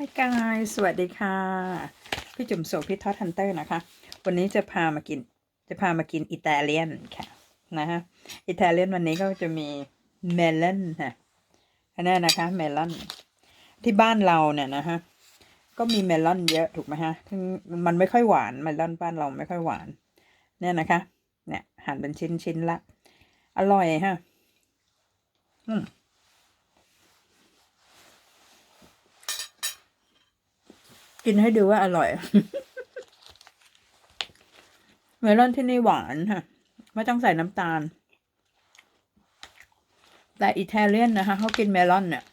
Hi guys สวัสดีค่ะ พี่จุ๋มโสพี่ทอดฮันเตอร์นะคะ วันนี้จะพามากิน จะพามากินอิตาเลียนค่ะนะฮะ อิตาเลียนวันนี้ก็จะมีเมลอนค่ะอันนั้นะคะเมลอนที่บ้านเราเนี่ยนะฮะ ก็มีเมลอนเยอะถูกไหมฮะซึ่มันไม่ค่อยหวานเมลอนบ้านเราไม่ค่อยหวาน เนี่ยนะคะ เนี่ยหั่นเป็นชิ้นๆละ อร่อยฮะ อืม กินให้ดูว่าอร่อย เมลอนที่นี่หวานค่ะ ไม่ต้องใส่น้ำตาล แต่อิตาเลียนนะคะ เขากินเมลอนเนี่ย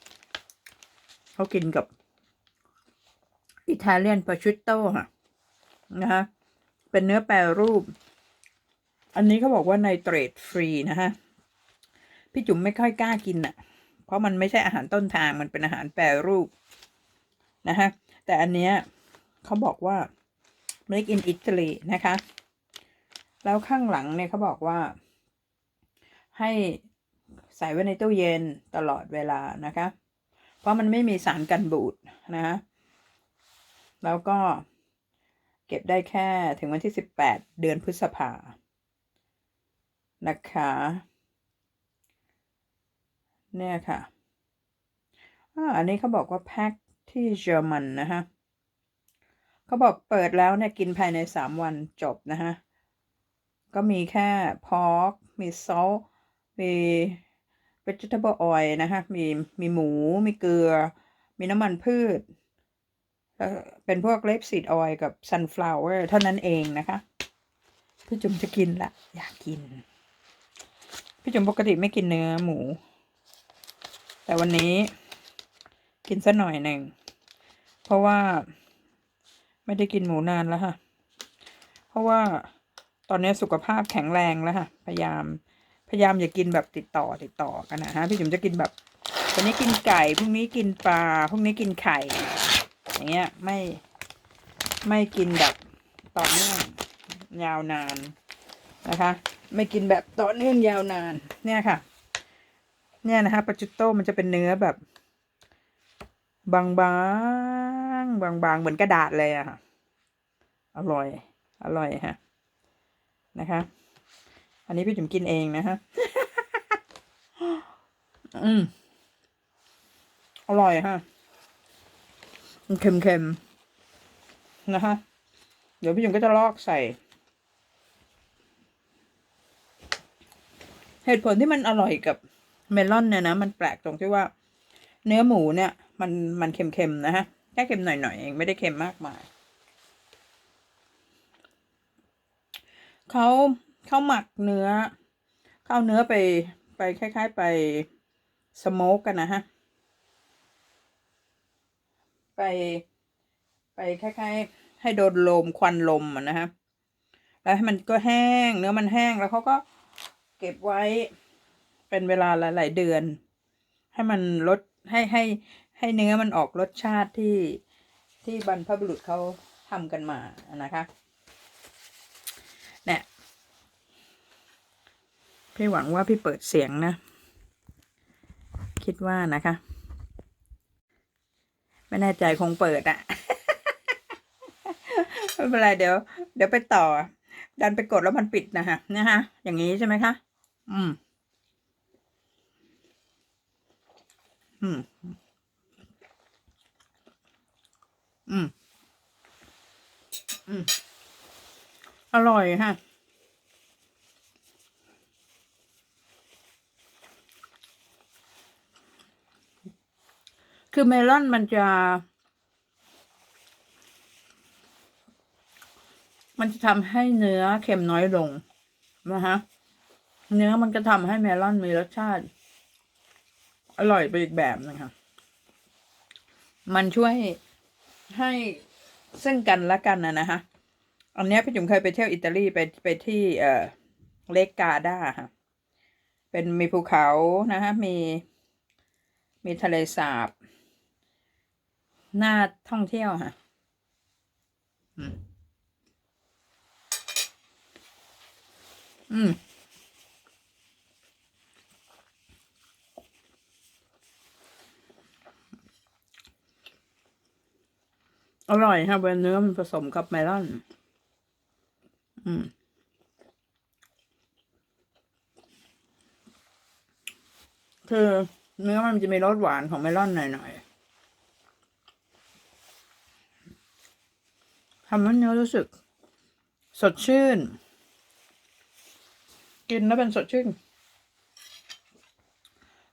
เขากินกับ อิตาเลียนปาชุตโต้ค่ะนะคะเป็นเนื้อแปรรูป อันนี้เขาบอกว่าไนเตรตฟรีนะคะพี่จุ๋มไม่ค่อยกล้ากินอะ เพราะมันไม่ใช่อาหารต้นทางมันเป็นอาหารแปรรูปนะคะ แต่อันเนี้ยเขาบอกว่า make in Italy นะคะ แล้วข้างหลังเนี่ยเขาบอกว่า ให้ใส่ไว้ในตู้เย็นตลอดเวลานะคะ เพราะมันไม่มีสารกันบูดนะคะแล้วก็เก็บได้แค่ถึงวันที่ 18 เดือนพฤษภานะคะ เนี่ยค่ะอาอันนี้เขาบอกว่าแพ็ค ที่เยอรมันนะคะเขาบอกเปิดแล้วเนี่ยกินภายในสามวันจบนะคะก็มีแค่พอกมีซอสมี vegetable oil นะคะมีมีหมู มีเกลือ มีน้ำมันพืช แล้วเป็นพวกเลปซีดออยกับ sunflower เท่านั้นเองนะคะ พี่จุ๋มจะกินละ อยากกิน พี่จุ๋มปกติไม่กินเนื้อหมู แต่วันนี้ กินสักหน่อยหนึ่ง เพราะว่า ไม่ได้กินหมูนานแล้วค่ะ เพราะว่าตอนนี้สุขภาพแข็งแรงแล้วค่ะ พยายาม พยายามอย่ากินแบบติดต่อติดต่อกันนะฮะพี่จุ๋มจะกินแบบวันนี้กินไก่พรุ่งนี้กินปลาพรุ่งนี้กินไข่ อย่างเงี้ยไม่ไม่กินแบบต่อเนื่องยาวนานนะคะ ไม่กินแบบต่อเนื่องยาวนาน เนี่ยค่ะ เนี่ยนะคะปาจุโต้มันจะเป็นเนื้อแบบ บางๆบางๆเหมือนกระดาษเลยอะค่ะ อร่อย อร่อยฮะ นะคะ อันนี้พี่จุ๋มกินเองนะฮะ อืม อร่อยฮะมันเค็มๆ นะคะ เดี๋ยวพี่จุ๋มก็จะลอกใส่ เหตุผลที่มันอร่อยกับเมลอนเนี่ยนะ มันแปลกตรงที่ว่า เนื้อหมูเนี่ย มันมันเค็มๆนะฮะแค่เค็มหน่อยๆเองไม่ได้เค็มมากมายเขาเขาหมักเนื้อเขาเอาเนื้อไปไปคล้าย ๆ ไปสโมกกันนะฮะไปไปคล้ายๆ ให้โดนลมควันลมนะฮะแล้วให้มันก็แห้ง เนื้อมันแห้งแล้วเขาก็เก็บไว้เป็นเวลาหลาย ๆ เดือน ให้มันลดให้ให้ ให้เนื้อมันออกรสชาติที่ที่บรรพบุรุษเขาทำกันมานะคะเนี่ยพี่หวังว่าพี่เปิดเสียงนะ คิดว่านะคะ ไม่แน่ใจคงเปิดอะไม่เป็นไรเดี๋ยวเดี๋ยวไปต่อ ดันไปกดแล้วมันปิดนะฮะนะฮะอย่างนี้ใช่ไหมคะ อืม อืม อืม อืม อร่อยฮะ คือเมลอนมันจะ มันจะทำให้เนื้อเค็มน้อยลงนะคะเนื้อมันก็ทำให้เมลอนมีรสชาติ อร่อยไปอีกแบบนึงค่ะมันช่วย ให้ซึ่งกันและกันนะนะคะอันนี้พี่จุ๋มเคยไปเที่ยวอิตาลีไปไปที่เอ่อเลกกาดาค่ะ เป็นมีภูเขานะคะมีมีทะเลสาบน่าท่องเที่ยวค่ะอืมอืม อร่อยค่ะเวนเนื้อมันผสมกับเมลอน อืมคือเนื้อมันจะมีรสหวานของเมลอนหน่อยๆทำให้เนื้อรู้สึก สดชื่น กินแล้วเป็นสดชื่น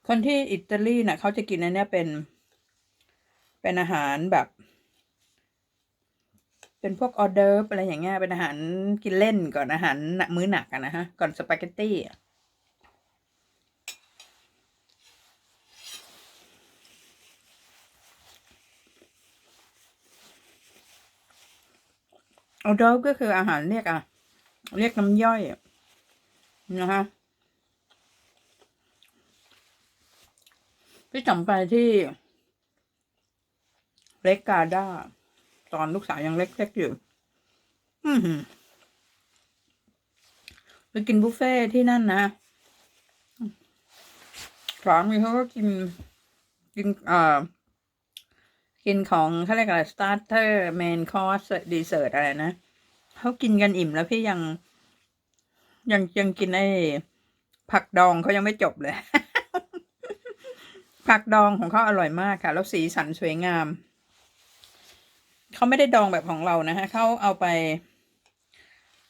คนที่อิตาลีน่ะเขาจะกินอันนี้เป็น เป็นอาหารแบบ เป็นพวกออเดอร์อะไรอย่างเงี้ยเป็นอาหารกินเล่นก่อนอาหารหนักมื้อหนักอะนะฮะ ก่อนสปาเกตตี้ออเดอร์ก็คืออาหารเรียกอะเรียกน้ำย่อยนะฮะพี่จำไปที่เลกกาด้า ตอนลูกสาวยังเล็กๆอยู่ อือหือไปกินบุฟเฟ่ต์ที่นั่นนะสามีเขาก็กิน กินเอ่อกินของเขาเรียกอะไรสตาร์เตอร์เมนคอร์สดีเซอร์ตอะไรนะเขากินกันอิ่มแล้วพี่ยัง ยังยังกินไอ้ผักดองเขายังไม่จบเลย ผักดองของเขาอร่อยมากค่ะ แล้วสีสันสวยงาม เขาไม่ได้ดองแบบของเรานะฮะเขาเอาไป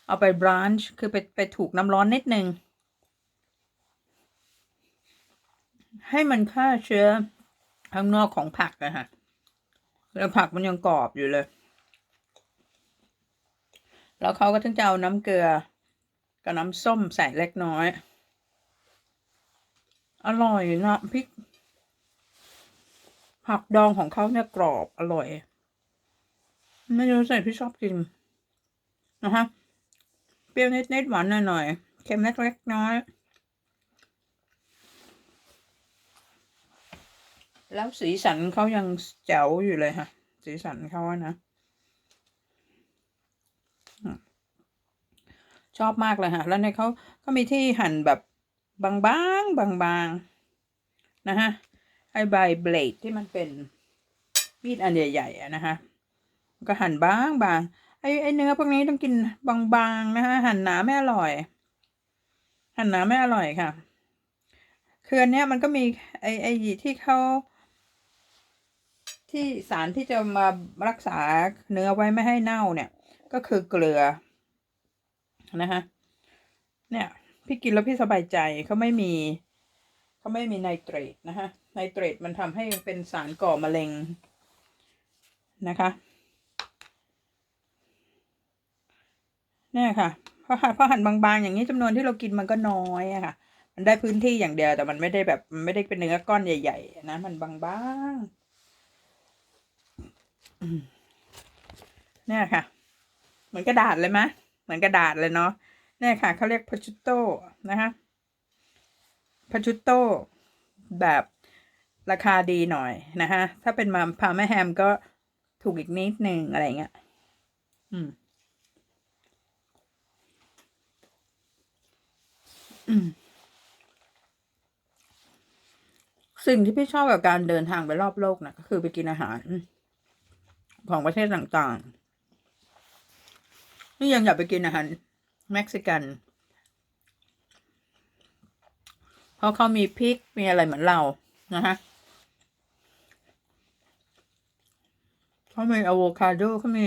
เอาไปบรานช์คือไปไปถูกน้ำร้อนนิดนึง ให้มันฆ่าเชื้อข้างนอกของผักอะฮะแล้วผักมันยังกรอบอยู่เลย แล้วเขาก็ถึงจะเอาน้ำเกลือ กับน้ำส้มใส่เล็กน้อย อร่อยนะพริกผักดองของเขาเนี่ยกรอบอร่อย ไม่รู้ใสิพี่ชอบกินนะคะเปรี้ยวนิดๆหวานหน่อยๆเค็มเล็กๆน้อย แล้วสีสันเขายังแจ๋วอยู่เลยค่ะ สีสันเขาอะนะชอบมากเลยค่ะ แล้วในเขาเขามีที่หั่นแบบบางๆบางๆนะฮะไอใบเบลดที่มันเป็นมีดอันใหญ่ๆนะคะ ก็หั่นบางบางไอ้ไอ้เนื้อพวกนี้ต้องกินบางๆนะคะหั่นหนาไม่อร่อย หั่นหนาไม่อร่อยค่ะคืออันเนี้ยมันก็มีไอ้ไอ้ที่เขาที่สารที่จะมารักษาเนื้อไว้ไม่ให้เน่าเนี่ย ก็คือเกลือนะคะเนี่ย พี่กินแล้วพี่สบายใจเขาไม่มีเขาไม่มีไนเตรตนะคะไนเตรตมันทำให้เป็นสารก่อมะเร็งนะคะ เนี่ยค่ะพอหั่นพอหั่นบางๆ อย่างนี้จำนวนที่เรากินมันก็น้อยอะค่ะ มันได้พื้นที่อย่างเดียวแต่มันไม่ได้แบบมันไม่ได้เป็นเนื้อก้อนใหญ่ ๆ นะ มันบางๆเนี่ยค่ะ เหมือนกระดาษเลยไหมเหมือนกระดาษเลยเนาะเนี่ยค่ะเขาเรียกพาชุโต้นะคะพาชุโต้แบบราคาดีหน่อยนะคะถ้าเป็นมาพาแม่แฮมก็ถูกอีกนิดหนึ่งอะไรเงี้ย อืม อืม สิ่งที่พี่ชอบกับการเดินทางไปรอบโลกนะก็คือไปกินอาหาร ของประเทศต่างๆ นี่ยังอยากไปกินอาหารเม็กซิกัน เพราะเขามีพริกมีอะไรเหมือนเรานะฮะเขามีอะโวคาโดเขามี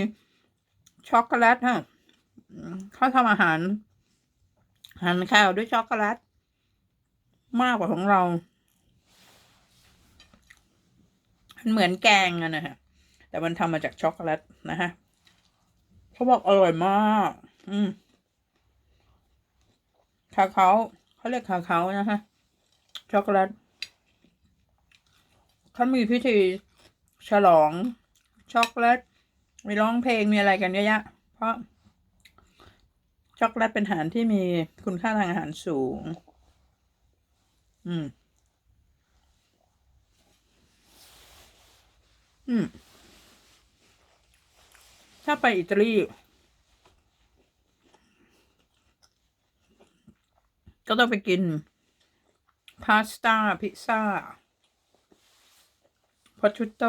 ช็อกโกแลตฮะเขาทำอาหาร หั่นข้าวด้วยช็อกโกแลตมากกว่าของเรา มันเหมือนแกงอะนะฮะ แต่มันทำมาจากช็อกโกแลตนะฮะเขาบอกอร่อยมาก อืมคาเขาเขาเรียกคาเขานะฮะ ช็อกโกแลตเขามีพิธีฉลองช็อกโกแลตมีร้องเพลงมีอะไรกันเยอะแยะเพราะ ช็อกโกแลตเป็นอาหารที่มีคุณค่าทางอาหารสูง อืม อืม ถ้าไปอิตาลี ก็ต้องไปกิน พาสต้า พิซซ่าพอชุตโต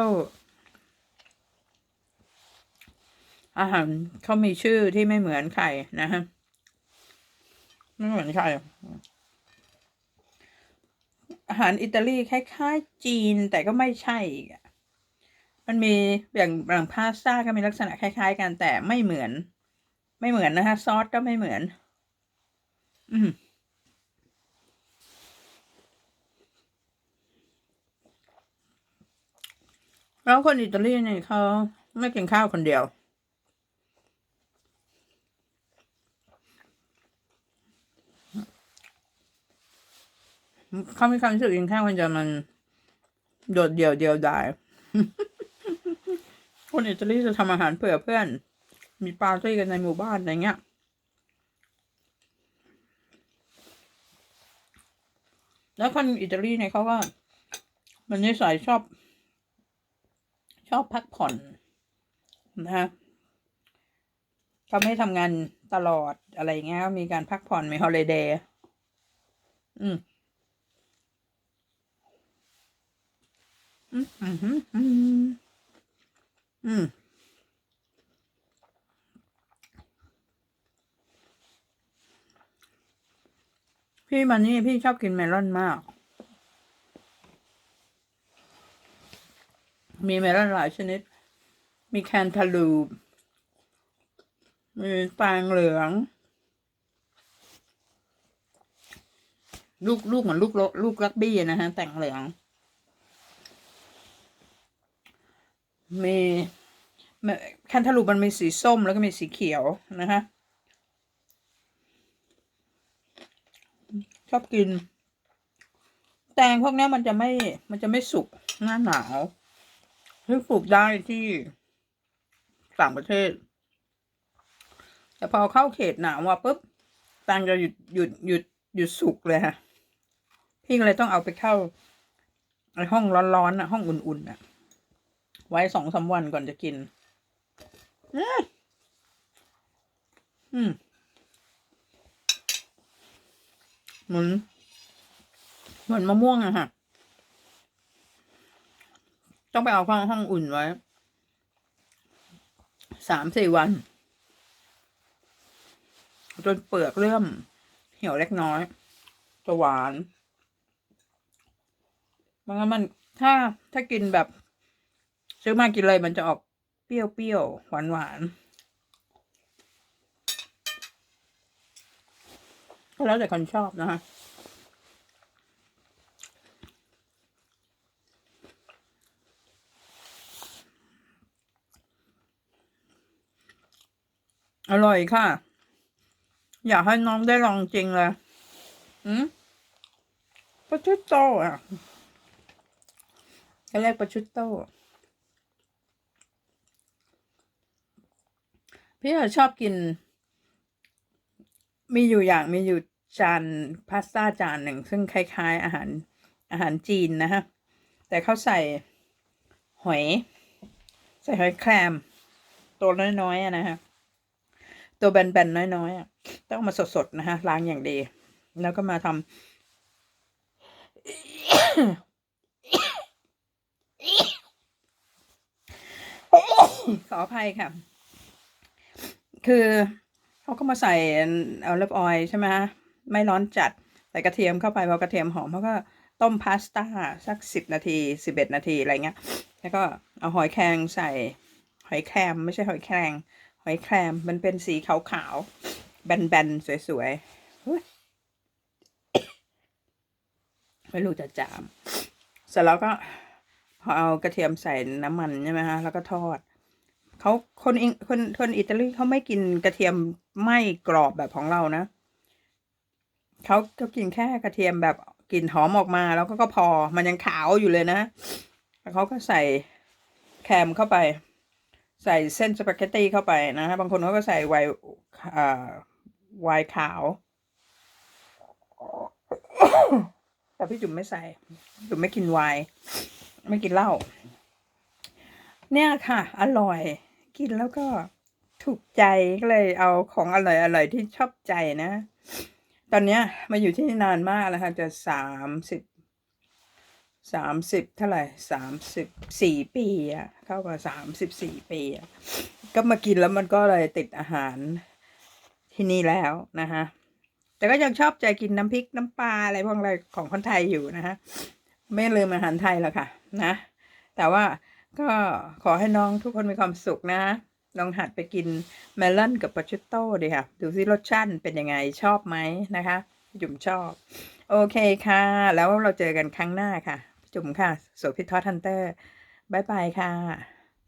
อาหารเขามีชื่อที่ไม่เหมือนใครนะฮะ ไม่เหมือนใครอาหารอิตาลีคล้ายๆจีนแต่ก็ไม่ใช่อีกอะมันมีอย่างอย่างพาสต้าก็มีลักษณะคล้าย ๆ กันแต่ไม่เหมือน ไม่เหมือนนะฮะซอสก็ไม่เหมือน อืมแล้วคนอิตาลีเนี่ยเขาไม่กินข้าวคนเดียว เขามีความรู้สึกกินข้าวคนเดียวมัน โดดเดี่ยวเดียวดาย คนอิตาลีจะทำอาหารเผื่อเพื่อน มีปาร์ตี้กันในหมู่บ้านอะไรเงี้ยแล้วคนอิตาลีเนี่ยเขาก็มันนิสัยชอบ ชอบพักผ่อนนะฮะเขาไม่ทำงานตลอดอะไรเงี้ย มีการพักผ่อนมีฮอลิเดย์อืม อืมพี่มันนี่พี่ชอบกินเมลอนมาก มีเมลอนหลายชนิด มีแคนทาลูป มีแตงเหลือง ลูกลูกเหมือนลูกลลูกรักบี้นะฮะ แต่งเหลือง มีแคนทาลูปมันมีสีส้มแล้วก็มีสีเขียวนะฮะชอบกิน แตงพวกนี้มันจะไม่มันจะไม่สุกหน้าหนาวที่ปลูกได้ที่ต่างประเทศ แต่พอเข้าเขตหนาวว่าปุ๊บแตงจะหยุดหยุดหยุดหยุดสุกเลยฮะพี่ก็เลยต้องเอาไปเข้าในห้องร้อนๆนะห้องอุ่นๆนะ ไว้สองสาวันก่อนจะกิน อืมเหมือนเหมือนมะม่วงอะค่ะ ต้องไปเอาเข้าห้องอุ่นไว้สามสี่วัน จนเปลือกเริ่ม เหี่ยวเล็กน้อย จะหวาน มันก็มันถ้าถ้ากินแบบ ซื้อมากินเลยมันจะออกเปรี้ยวเปรี้ยวหวานหวานก็แล้วแต่คนชอบนะคะอร่อยค่ะ อยากให้น้องได้ลองจริงเลยอืมปาชุตโตอะเขาเรียกปาชุตโต พี่อะชอบกิน มีอยู่อย่างมีอยู่จานพาสต้าจานหนึ่ง ซึ่งคล้าย ๆ อาหารอาหารจีนนะฮะ แต่เขาใส่หอย ใส่หอยแครงตัวน้อยๆนะฮะ ตัวแบนๆน้อยๆต้องมาสดๆนะฮะ ล้างอย่างดี แล้วก็มาทำขออภัยค่ะ คือเขาก็มาใส่เอาเลิฟออยใช่ไหมไม่ร้อนจัดใส่กระเทียมเข้าไปพอกระเทียมหอมเขาก็ต้มพาสต้าสักสิบนาทีสิบเอ็ดนาทีอะไรเงี้ย แล้วก็เอาหอยแครงใส่หอยแครงไม่ใช่หอยแครงหอยแครงมันเป็นสีขาวๆแบนๆสวยๆไม่รู้จะจามเสร็จแล้วก็พอเอากระเทียมใส่น้ำมันใช่ไหมฮะแล้วก็ทอด เขาคนอิงคนคนอิตาลีเขาไม่กินกระเทียมไหม้กรอบแบบของเรานะเขาเขากินแค่กระเทียมแบบกลิ่นหอมออกมาแล้วก็ก็พอมันยังขาวอยู่เลยนะแล้วเขาก็ใส่แคมเข้าไป ใส่เส้นสปาเกตตี้เข้าไปนะฮะบางคนเขาก็ใส่ไวน์อ่าไวน์ขาว แต่พี่จุ๋มไม่ใส่จุ๋มไม่กินไวน์ไม่กินเหล้าเนี่ยค่ะ อร่อย กินแล้วก็ถูกใจก็เลยเอาของอร่อยอร่อยที่ชอบใจนะ ตอนเนี้ยมาอยู่ที่นี่นานมากแล้วค่ะจะสามสิบสามสิบเท่าไหร่สามสิบสี่ปีอะเข้ามาสามสิบสี่ปีอะก็มากินแล้วมันก็เลยติดอาหารที่นี่แล้วนะคะแต่ก็ยังชอบใจกินน้ำพริกน้ำปลาอะไรพวกอะไรของคนไทยอยู่นะคะไม่ลืมอาหารไทยแล้วค่ะ นะ แต่ว่า ก็ขอให้น้องทุกคนมีความสุขนะลองหัดไปกินเมลอนกับปาชูโต้ดีค่ะ ดูซิรสชาติเป็นยังไงชอบไหมนะคะพี่จุ๋มชอบ โอเคค่ะ แล้วเราเจอกันครั้งหน้าค่ะพี่จุ๋มค่ะโสพิทอทันเตอร์บายบายค่ะ